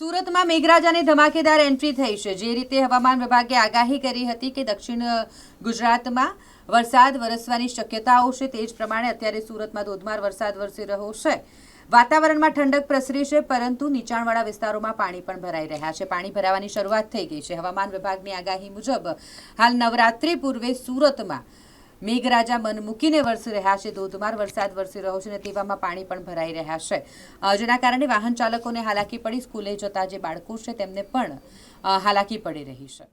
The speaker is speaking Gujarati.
સુરતમાં મેઘરાજાની ધમાકેદાર એન્ટ્રી થઈ છે. જે રીતે હવામાન વિભાગે આગાહી કરી હતી કે દક્ષિણ ગુજરાતમાં વરસાદ વરસવાની શક્યતાઓ છે તે જ પ્રમાણે અત્યારે સુરતમાં ધોધમાર વરસાદ વરસી રહ્યો છે. વાતાવરણમાં ઠંડક પ્રસરી છે, પરંતુ નીચાણવાળા વિસ્તારોમાં પાણી પણ ભરાઈ રહ્યા છે. પાણી ભરાવાની શરૂઆત થઈ ગઈ છે. હવામાન વિભાગની આગાહી મુજબ, હાલ નવરાત્રી પૂર્વે સુરતમાં મેઘરાજા મન મૂકીને વરસી રહ્યા છે. ધોધમાર વરસાદ વરસી રહ્યો છે અને તેવામાં પાણી પણ ભરાઈ રહ્યા છે. જેના કારણે વાહન ચાલકોને હાલાકી પડી. સ્કૂલે જતા જે બાળકો છે તેમને પણ હાલાકી પડી રહી છે.